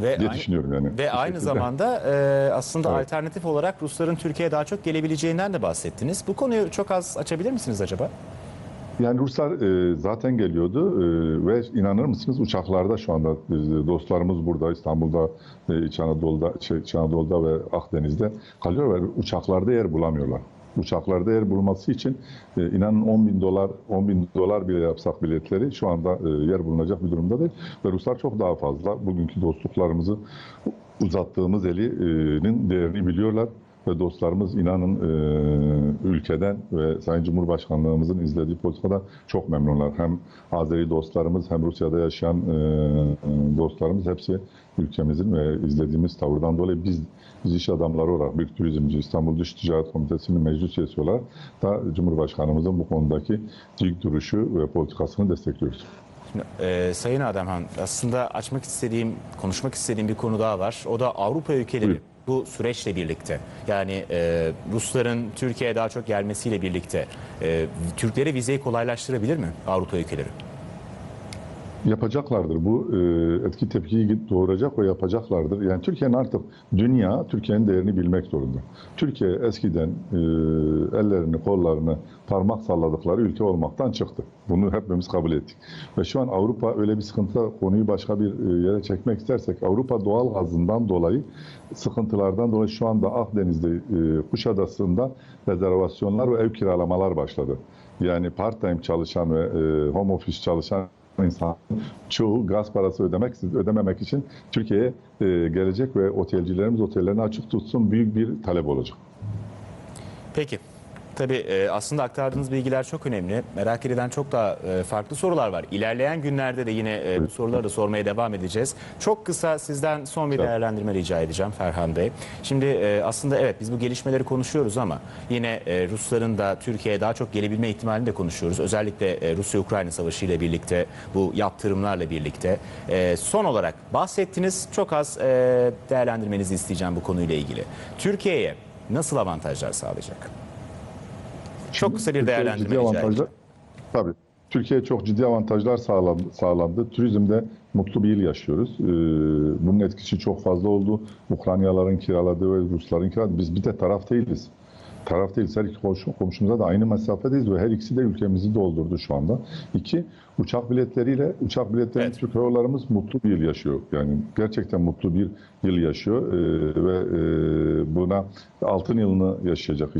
Ve diye aynı- düşünüyorum yani. Ve aynı şekilde. zamanda e, aslında Evet. alternatif olarak Rusların Türkiye'ye daha çok gelebileceğinden de bahsettiniz. Bu konuyu çok az açabilir misiniz acaba? Yani Ruslar e, zaten geliyordu e, ve inanır mısınız uçaklarda şu anda e, dostlarımız burada İstanbul'da, e, İç Anadolu'da, şey, İç Anadolu'da ve Akdeniz'de kalıyor ve uçaklarda yer bulamıyorlar. Uçaklarda yer bulması için e, inanın 10 bin dolar 10 bin dolar bile yapsak biletleri şu anda e, yer bulunacak bir durumda değil. Ve Ruslar çok daha fazla bugünkü dostluklarımızı uzattığımız elinin değerini biliyorlar ve dostlarımız inanın e, ülkeden ve Sayın Cumhurbaşkanlığımızın izlediği politikadan çok memnunlar. Hem Azeri dostlarımız hem Rusya'da yaşayan e, dostlarımız hepsi ülkemizin ve izlediğimiz tavırdan dolayı biz, biz iş adamları olarak bir turizmci İstanbul Dış Ticaret Komitesi'nin meclis üyesi olarak da Cumhurbaşkanımızın bu konudaki dik duruşu ve politikasını destekliyoruz. Ee, Sayın Ademhan aslında açmak istediğim, konuşmak istediğim bir konu daha var. O da Avrupa ülkeleri Buyurun. Bu süreçle birlikte yani e, Rusların Türkiye'ye daha çok gelmesiyle birlikte e, Türklere vizeyi kolaylaştırabilir mi Avrupa ülkeleri? Yapacaklardır. Bu e, etki tepkiyi doğuracak ve yapacaklardır. Yani Türkiye'nin artık dünya Türkiye'nin değerini bilmek zorunda. Türkiye eskiden e, ellerini kollarını parmak salladıkları ülke olmaktan çıktı. Bunu hepimiz kabul ettik. Ve şu an Avrupa öyle bir sıkıntı konuyu başka bir e, yere çekmek istersek Avrupa doğal gazından dolayı sıkıntılardan dolayı şu anda Akdeniz'de e, Kuşadası'nda rezervasyonlar ve ev kiralamalar başladı. Yani part-time çalışan ve e, home office çalışan insan çoğu gaz parası ödemek ödememek için Türkiye'ye e, gelecek ve otelcilerimiz otellerini açık tutsun büyük bir talep olacak. Peki. Tabii e, aslında aktardığınız bilgiler çok önemli. Merak edilen çok daha e, farklı sorular var. İlerleyen günlerde de yine e, bu soruları da sormaya devam edeceğiz. Çok kısa sizden son bir değerlendirme rica edeceğim Ferhan Bey. Şimdi aslında evet biz bu gelişmeleri konuşuyoruz ama yine Rusların da Türkiye'ye daha çok gelebilme ihtimalini de konuşuyoruz. Özellikle Rusya-Ukrayna savaşı ile birlikte bu yaptırımlarla birlikte. Son olarak bahsettiniz. Çok az değerlendirmenizi isteyeceğim bu konuyla ilgili. Türkiye'ye nasıl avantajlar sağlayacak? Çok kısa bir Türkiye değerlendirme avantajlar. Tabii. Türkiye çok ciddi avantajlar sağlandı. sağlandı. Turizmde mutlu bir yıl yaşıyoruz. Ee, bunun etkisi çok fazla oldu. Ukraynalıların kiraladığı ve Rusların kiraladığı. Biz bir de taraf değiliz. Taraf değiliz. Her iki komşu- komşumuza da aynı mesafedeyiz ve her ikisi de ülkemizi doldurdu şu anda. İki, uçak biletleriyle, uçak biletleriyle Evet. Türk Hava Yollarımız mutlu bir yıl yaşıyor. Yani gerçekten mutlu bir yıl yaşıyor Ee, ve e, buna altın yılını yaşayacak